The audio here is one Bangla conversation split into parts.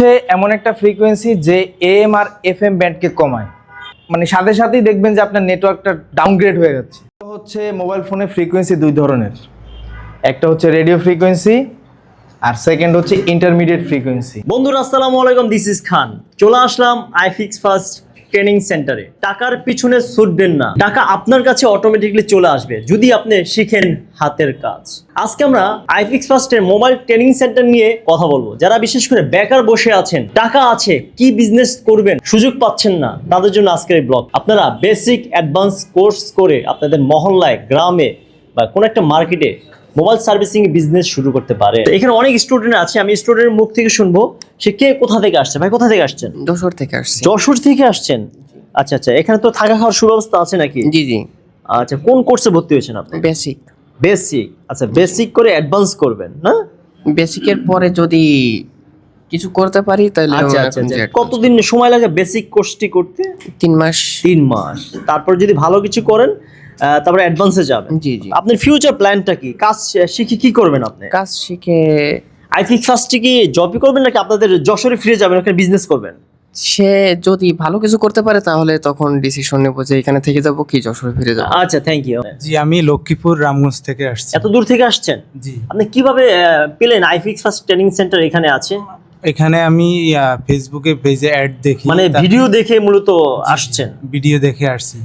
হচ্ছে এমন একটা ফ্রিকোয়েন্সি যে এম আর এফ এম ব্যান্ডকে কমায়। মানে সাথে সাথেই দেখবেন যে আপনার নেটওয়ার্কটা ডাউনগ্রেড হয়ে যাচ্ছে। হচ্ছে মোবাইল ফোনে ফ্রিকোয়েন্সি দুই ধরনের। একটা হচ্ছে রেডিও ফ্রিকোয়েন্সি আর সেকেন্ড হচ্ছে ইন্টারমিডিয়েট ফ্রিকোয়েন্সি বন্ধুরা, আসসালামু আলাইকুম দিস ইজ খান। চলে আসলাম আইফিক্স ফার্স্ট ট্রেনিং সেন্টারে টাকার পিছনে ছুটবেন না। টাকা আপনার কাছে অটোমেটিকলি চলে আসবে, যদি আপনি শিখেন হাতের কাজ। আজকে আমরা আইফিক্স ফার্স্টের মোবাইল ট্রেনিং সেন্টার নিয়ে কথা বলব। যারা বিশেষ করে বেকার বসে আছেন, টাকা আছে, কি বিজনেস করবেন, সুযোগ পাচ্ছেন না, তাদের জন্য আজকের এই ব্লগ আপনারা বেসিক অ্যাডভান্স কোর্স করে আপনাদের মহল্লায়, গ্রামে বা কোনো একটা মার্কেটে মোবাইল সার্ভিসিং বিজনেস শুরু করতে পারে। এখানে অনেক স্টুডেন্ট আছে আমি স্টুডেন্টের মুখ থেকে শুনব সে কে কোথা থেকে আসছে। ভাই কোথা থেকে আসছেন? যশোর থেকে আসছি। যশোর থেকে আসছেন? আচ্ছা আচ্ছা এখানে তো থাকা খাওয়ার সুব্যবস্থা আছে নাকি? জি জি। আচ্ছা কোন কোর্সে ভর্তি হয়েছেন আপনি? বেসিক বেসিক আচ্ছা বেসিক করে অ্যাডভান্স করবেন না? বেসিকের পরে যদি কিছু করতে পারি তাহলে আচ্ছা আচ্ছা আচ্ছা। কতদিন সময় লাগে বেসিক কোর্সটি করতে? তিন মাস। তিন মাস। তারপর যদি ভালো কিছু করেন তারপরে অ্যাডভান্সে যাবেন। জি জি। আপনার ফিউচার প্ল্যানটা কি? কাজ শিখে কি করবেন আপনি? কাজ শিখে আই আইফিক ফার্স্টে কি জবই করবেন নাকি আপনাদের যশোরে ফিরে যাবেন ওখানে বিজনেস করবেন? সে যদি ভালো কিছু করতে পারে তাহলে তখন ডিসিশন নেব যে এখানে থেকে যাব কি যশোরে ফিরে যাব। আচ্ছা থ্যাংক ইউ জি আমি লক্ষ্মীপুর রামগঞ্জ থেকে আসছি। এত দূর থেকে আসছেন? জি। আপনি কীভাবে পেলেন? আইফিক্স ফার্স্ট ট্রেনিং সেন্টার এখানে আছে। এখানে আমি ফেসবুকে পেজে অ্যাড দেখি। মানে ভিডিও দেখে মূলত আসছেন। ভিডিও দেখে আসছি।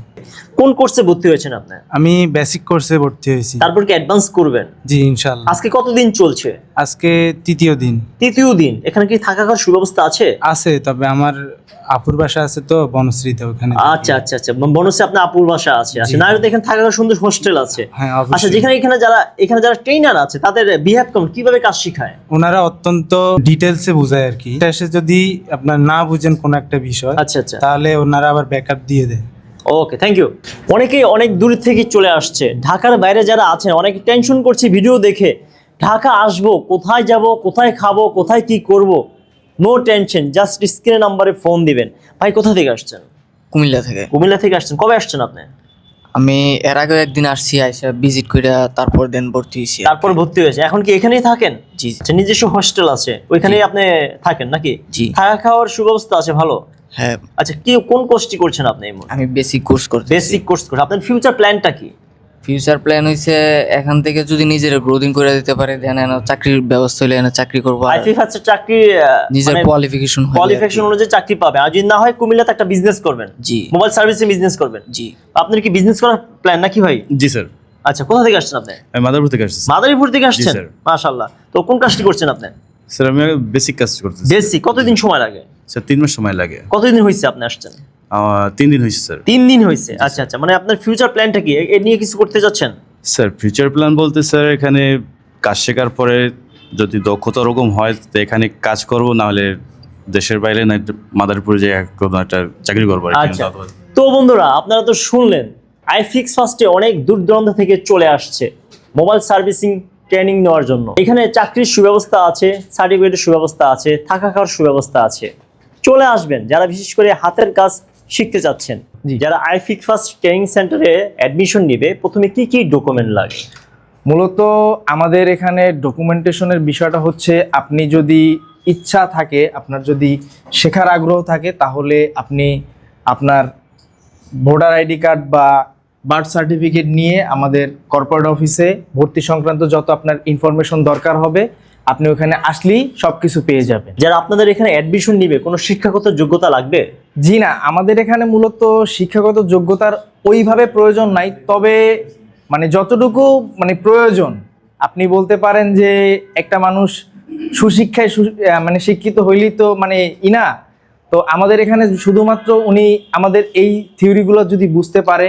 কোন কোর্সে ভর্তি হয়েছেন আপনি? আমি বেসিক কোর্সে ভর্তি হয়েছি। তারপর কি অ্যাডভান্স করবেন? জি ইনশাল্লাহ আজকে কতদিন চলছে? আজকে তৃতীয় দিন। তৃতীয় দিন। এখানে কি থাকা খাওয়ার সুব্যবস্থা আছে? আছে তবে আমার আপুর বাসা আছে তো বনশ্রীতে ওখানে আচ্ছা আচ্ছা আচ্ছা। বনসে আপনার আপুর বাসা আছে। আচ্ছা জি। না এখানে থাকা খাওয়ার সুন্দর হোস্টেল আছে। হ্যাঁ আচ্ছা যেখানে এখানে যারা এখানে যারা ট্রেনার আছে তাদের বিহেভ কেমন? কীভাবে কাজ শেখায়? ওনারা অত্যন্ত ডিটেলসে বোঝায় আর কি। এসে যদি আপনার না বুঝেন কোনো একটা বিষয় আচ্ছা আচ্ছা। তাহলে ওনারা আবার ব্যাকআপ দিয়ে দেয়। ওকে থ্যাংক ইউ অনেকেই অনেক দূর থেকে চলে আসছে। ঢাকার বাইরে যারা আছেন অনেকে টেনশন করছে ভিডিও দেখে। ঢাকা আসব কোথায় যাব কোথায় খাব কোথায় কি করব? নো টেনশন জাস্ট স্ক্রিনে নাম্বারে ফোন দিবেন। ভাই কোথা থেকে আসছেন? কুমিল্লা থেকে। কুমিল্লা থেকে আসছেন। কবে আসছেন আপনি? আমি এর আগেও একদিন আসছি আইসা ভিজিট করে তারপর দেন ভর্তি হয়েছি তারপর ভর্তি হয়েছে। এখন কি এখানেই থাকেন? জি আচ্ছা নিজস্ব হোস্টেল আছে। ওইখানেই আপনি থাকেন নাকি? জি। থাকা খাওয়ার সুব্যবস্থা আছে ভালো? হ্যাঁ। আচ্ছা কি কোন কোর্সটি করছেন আপনি আমি বেসিক কোর্স করতে বেসিক কোর্স করছেন। আপনার ফিউচার প্ল্যানটা কি? ফিউচার প্ল্যান হইছে এখান থেকে যদি নিজের গ্রোথিং করে দিতে পারে দেন এনে চাকরির ব্যবস্থা হলে এনে চাকরি করব আর আইফি ফার্স্ট চাকরি নিজের কোয়ালিফিকেশন কোয়ালিফিকেশন অনুযায়ী চাকরি পাবে আর যদি না হয় কুমিল্লাতে একটা বিজনেস করবেন। জি। মোবাইল সার্ভিসে বিজনেস করবেন। জি। আপনার কি বিজনেস করার প্ল্যান নাকি ভাই? জি স্যার আচ্ছা কোথা থেকে আসছেন আপনি? আমি মাদারপুর থেকে আসছি মাদারীপুর থেকে আসছেন। মাশাআল্লাহ। তো কোন কাজটি করছেন আপনি? স্যার আমি বেসিক কাজ করতেছি বেসি কতদিন সময় লাগে? স্যার তিন মাস সময় লাগে। কতদিন হয়েছে আপনি আসছেন? তিন দিন হয়েছে স্যার। তিন দিন হয়েছে আচ্ছা আচ্ছা মানে আপনার ফিউচার প্ল্যানটা কি? এ- নিয়ে কিছু করতে যাচ্ছেন? স্যার ফিউচার প্ল্যান বলতে স্যার এখানে কাজ শেখার পরে যদি দক্ষতা ওরকম হয় তো এখানে কাজ করব নাহলে দেশের বাইরে না মাদারপুরে যে কোনো একটা চাকরি করব আচ্ছা তো বন্ধুরা আপনারা তো শুনলেন আইফিক্স ফার্স্টে অনেক দূর দূরান্ত থেকে চলে আসছে মোবাইল সার্ভিসিং ট্রেনিং নেওয়ার জন্য। এখানে চাকরির সুব্যবস্থা আছে সার্টিফিকেটের সুব্যবস্থা আছে থাকা খাওয়ার সুব্যবস্থা আছে। চলে আসবেন যারা বিশেষ করে হাতের কাজ শিখতে চাচ্ছেন। যারা আইফিক ফার্স্ট ট্রেনিং সেন্টারে অ্যাডমিশন নিবে প্রথমে কি কি ডকুমেন্ট লাগে মূলত আমাদের এখানে ডকুমেন্টেশনের বিষয়টা হচ্ছে আপনি যদি ইচ্ছা থাকে আপনার যদি শেখার আগ্রহ থাকে তাহলে আপনি আপনার ভোটার আইডি কার্ড বা বার্থ সার্টিফিকেট নিয়ে আমাদের কর্পোরেট অফিসে ভর্তি সংক্রান্ত যত আপনার ইনফরমেশন দরকার হবে আপনি ওখানে আসলেই সব কিছু পেয়ে যাবেন। যারা আপনাদের এখানে অ্যাডমিশন নিবে কোনো শিক্ষাগত যোগ্যতা লাগবে? জি না আমাদের এখানে মূলত শিক্ষাগত যোগ্যতার ওইভাবে প্রয়োজন নাই তবে মানে যতটুকু মানে প্রয়োজন আপনি বলতে পারেন যে একটা মানুষ সুশিক্ষায় মানে শিক্ষিত হইলেই তো মানে ইনা তো আমাদের এখানে শুধুমাত্র উনি আমাদের এই থিওরিগুলো যদি বুঝতে পারে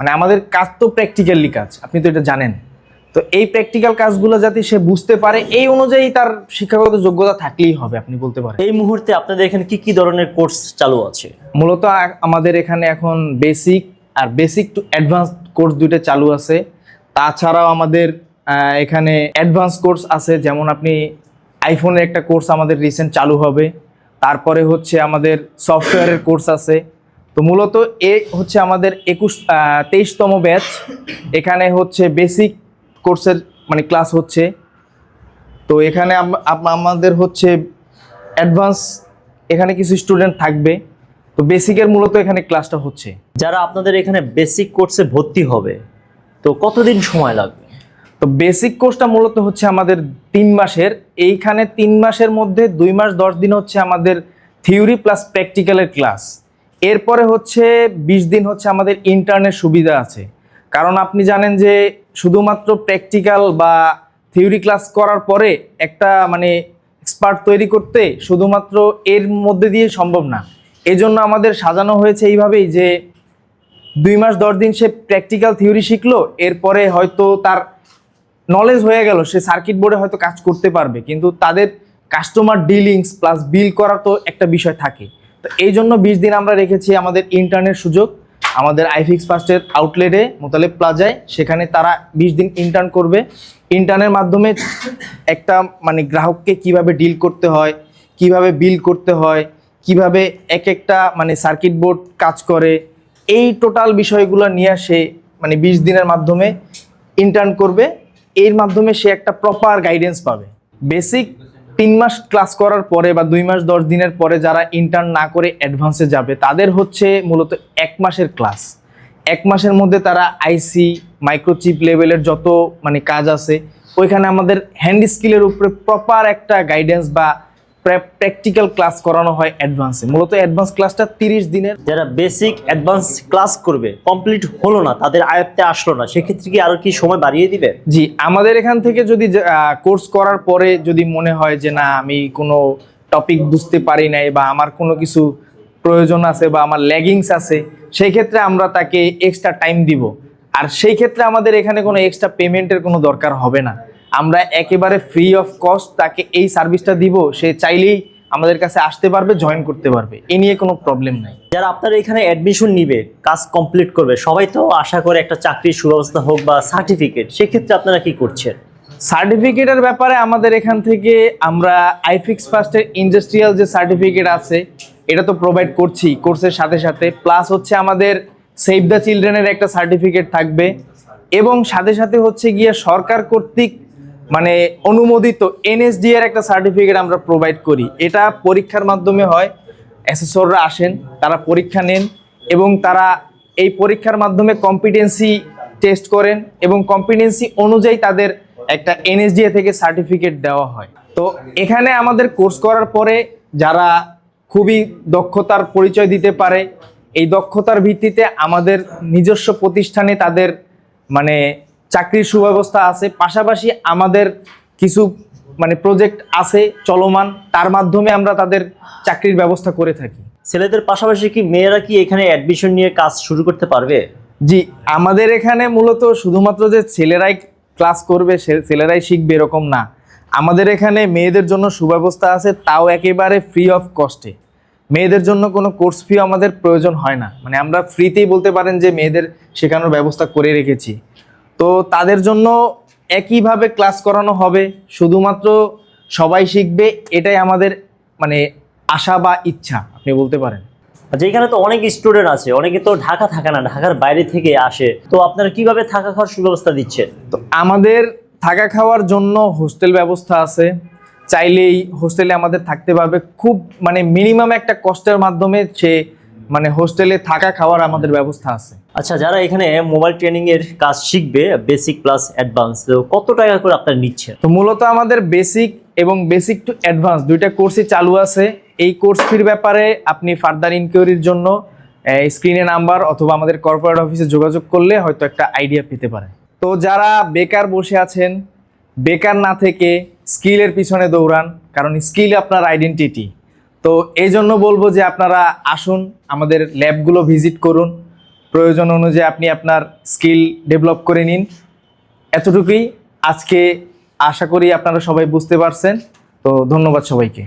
মানে আমাদের কাজ তো প্র্যাকটিক্যালি কাজ আপনি তো এটা জানেন। তো এই প্র্যাকটিক্যাল কাজগুলো যাতে সে বুঝতে পারে এই অনুযায়ী তার শিক্ষাগত যোগ্যতা থাকলেই হবে আপনি বলতে পারেন। এই মুহূর্তে আপনাদের এখানে কি কি ধরনের কোর্স চালু আছে? মূলত আমাদের এখানে এখন বেসিক আর বেসিক টু অ্যাডভান্স কোর্স দুইটা চালু আছে। তাছাড়াও আমাদের এখানে অ্যাডভান্স কোর্স আছে যেমন আপনি আইফোনের একটা কোর্স আমাদের রিসেন্ট চালু হবে। তারপরে হচ্ছে আমাদের সফটওয়্যারের কোর্স আছে। তো মূলত এ হচ্ছে আমাদের একুশ তেইশতম ব্যাচ এখানে হচ্ছে বেসিক কোর্সের মানে ক্লাস হচ্ছে। তো এখানে আম- আম- আমাদের হচ্ছে অ্যাডভান্স এখানে কিছু স্টুডেন্ট থাকবে। তো বেসিকের মূলত এখানে ক্লাসটা হচ্ছে। যারা আপনাদের এখানে বেসিক কোর্সে ভর্তি হবে তো কতদিন সময় লাগবে? তো বেসিক কোর্সটা মূলত হচ্ছে আমাদের তিন মাসের। এইখানে তিন মাসের মধ্যে দুই মাস দশ দিন হচ্ছে আমাদের থিওরি প্লাস প্র্যাকটিক্যালের ক্লাস এরপরে হচ্ছে বিশ দিন হচ্ছে আমাদের ইন্টারনেট সুবিধা আছে। কারণ আপনি জানেন যে শুধুমাত্র প্র্যাকটিক্যাল বা থিওরি ক্লাস করার পরে একটা মানে এক্সপার্ট তৈরি করতে শুধুমাত্র এর মধ্যে দিয়ে সম্ভব না। এজন্য আমাদের সাজানো হয়েছে এইভাবেই যে দুই মাস দশ দিন সে প্র্যাকটিক্যাল থিওরি শিখলো, এরপরে হয়তো তার নলেজ হয়ে গেল, সে সার্কিট বোর্ডে হয়তো কাজ করতে পারবে। কিন্তু তাদের কাস্টমার ডিলিংস প্লাস বিল করার তো একটা বিষয় থাকে। তো এই জন্য বিশ দিন আমরা রেখেছি আমাদের ইন্টারনেট সুযোগ। আমাদের আইফিক্স ফার্স্টের আউটলেটে মোতালেব প্লাজায়, সেখানে তারা বিশ দিন ইন্টার্ন করবে। ইন্টার্নের মাধ্যমে একটা মানে গ্রাহককে কীভাবে ডিল করতে হয়, কীভাবে বিল করতে হয়, কীভাবে এক একটা মানে সার্কিট বোর্ড কাজ করে, এই টোটাল বিষয়গুলো নিয়ে সে মানে বিশ দিনের মাধ্যমে ইন্টার্ন করবে। এর মাধ্যমে সে একটা প্রপার গাইডেন্স পাবে। বেসিক তিন মাস ক্লাস করার পরে বা দুই মাস দশ দিনের পরে যারা ইন্টার্ন না করে অ্যাডভান্সে যাবে, তাদের হচ্ছে মূলত এক মাসের ক্লাস এক মাসের মধ্যে তারা আইসি মাইক্রোচিপ লেভেলের যত মানে কাজ আছে, ওইখানে আমাদের হ্যান্ড স্কিলের উপরে প্রপার একটা গাইডেন্স বা প্র্যাকটিক্যাল ক্লাস করানো হয় অ্যাডভান্সে মূলত অ্যাডভান্স ক্লাসটা তিরিশ দিনের। যারা বেসিক অ্যাডভান্স ক্লাস করবে কমপ্লিট হলো না, তাদের আয়ত্তে আসলো না, সেক্ষেত্রে কি আরও কি সময় বাড়িয়ে দিবে? জি, আমাদের এখান থেকে যদি কোর্স করার পরে যদি মনে হয় যে, না, আমি কোনো টপিক বুঝতে পারি নাই বা আমার কোনো কিছু প্রয়োজন আছে বা আমার ল্যাগিংস আছে সেই ক্ষেত্রে আমরা তাকে এক্সট্রা টাইম দিব। আর সেই ক্ষেত্রে আমাদের এখানে কোনো এক্সট্রা পেমেন্টের কোনো দরকার হবে না। আমরা একেবারে ফ্রি অফ কস্ট তাকে এই সার্ভিসটা দিব সে চাইলেই আমাদের কাছে আসতে পারবে জয়েন করতে পারবে। এ নিয়ে কোনো প্রবলেম নাই। যারা আপনার এখানে অ্যাডমিশন নিবে কাজ কমপ্লিট করবে সবাই তো আশা করে একটা চাকরির সুব্যবস্থা হোক বা সার্টিফিকেট সেক্ষেত্রে আপনারা কি করছেন? সার্টিফিকেটের ব্যাপারে আমাদের এখান থেকে আমরা আইফিক্স ফার্স্টের ইন্ডাস্ট্রিয়াল যে সার্টিফিকেট আছে এটা তো প্রোভাইড করছি কোর্সের সাথে সাথে। প্লাস হচ্ছে আমাদের সেভ দ্য চিলড্রেনের একটা সার্টিফিকেট থাকবে। এবং সাথে সাথে হচ্ছে গিয়ে সরকার কর্তৃক মানে অনুমোদিত এনএসডি এর একটা সার্টিফিকেট আমরা প্রোভাইড করি। এটা পরীক্ষার মাধ্যমে হয় অ্যাসেসররা আসেন, তারা পরীক্ষা নেন এবং তারা এই পরীক্ষার মাধ্যমে কম্পিটেন্সি টেস্ট করেন এবং কম্পিটেন্সি অনুযায়ী তাদের একটা এনএসডিএ থেকে সার্টিফিকেট দেওয়া হয়। তো এখানে আমাদের কোর্স করার পরে যারা খুবই দক্ষতার পরিচয় দিতে পারে, এই দক্ষতার ভিত্তিতে আমাদের নিজস্ব প্রতিষ্ঠানে তাদের মানে চাকরির সুব্যবস্থা আছে পাশাপাশি আমাদের কিছু মানে প্রজেক্ট আছে চলমান তার মাধ্যমে আমরা তাদের চাকরির ব্যবস্থা করে থাকি। ছেলেদের পাশাপাশি কি মেয়েরা কি এখানে অ্যাডমিশন নিয়ে কাজ শুরু করতে পারবে? জি আমাদের এখানে মূলত শুধুমাত্র যে ছেলেরাই ক্লাস করবে সে- ছেলেরাই শিখবে এরকম না। আমাদের এখানে মেয়েদের জন্য সুব্যবস্থা আছে তাও একেবারে ফ্রি অফ কস্টে মেয়েদের জন্য কোনো কোর্স ফি আমাদের প্রয়োজন হয় না। মানে আমরা ফ্রিতেই বলতে পারেন যে মেয়েদের শেখানোর ব্যবস্থা করে রেখেছি। তো তাদের জন্য একইভাবে ক্লাস করানো হবে। শুধুমাত্র সবাই শিখবে এটাই আমাদের মানে আশা বা ইচ্ছা আপনি বলতে পারেন। আচ্ছা এখানে তো অনেক স্টুডেন্ট আছে অনেকে তো ঢাকা থাকে না ঢাকার বাইরে থেকে আসে। তো আপনারা কীভাবে থাকা খাওয়ার সুব্যবস্থা দিচ্ছেন? তো আমাদের থাকা খাওয়ার জন্য হোস্টেল ব্যবস্থা আছে। চাইলেই হোস্টেলে আমাদের থাকতে পারবে। খুব মানে মিনিমাম একটা কষ্টের মাধ্যমে সে মানে হোস্টেলে থাকা খাওয়ার আমাদের ব্যবস্থা আছে। আচ্ছা যারা এখানে মোবাইল ট্রেনিং এর কাজ শিখবে বেসিক প্লাস অ্যাডভান্স তো কত টাকা করে আপনারা নিচ্ছেন? তো মূলত আমাদের বেসিক এবং বেসিক টু অ্যাডভান্স দুইটা কোর্সই চালু আছে। এই কোর্স ফির ব্যাপারে আপনি ফার্দার ইনকোয়ারির জন্য স্ক্রিনে নাম্বার অথবা আমাদের কর্পোরেট অফিসে যোগাযোগ করলে হয়তো একটা আইডিয়া পেতে পারে তো যারা বেকার বসে আছেন বেকার না থেকে স্কিলের পিছনে দৌড়ান কারণ স্কিল আপনার আইডেন্টিটি তো এই জন্য বলব যে আপনারা আসুন, আমাদের ল্যাবগুলো ভিজিট করুন। প্রয়োজন অনুযায়ী আপনি আপনার স্কিল ডেভেলপ করে নিন। এতটুকুই। আজকে আশা করি আপনারা সবাই বুঝতে পারছেন। তো ধন্যবাদ সবাইকে।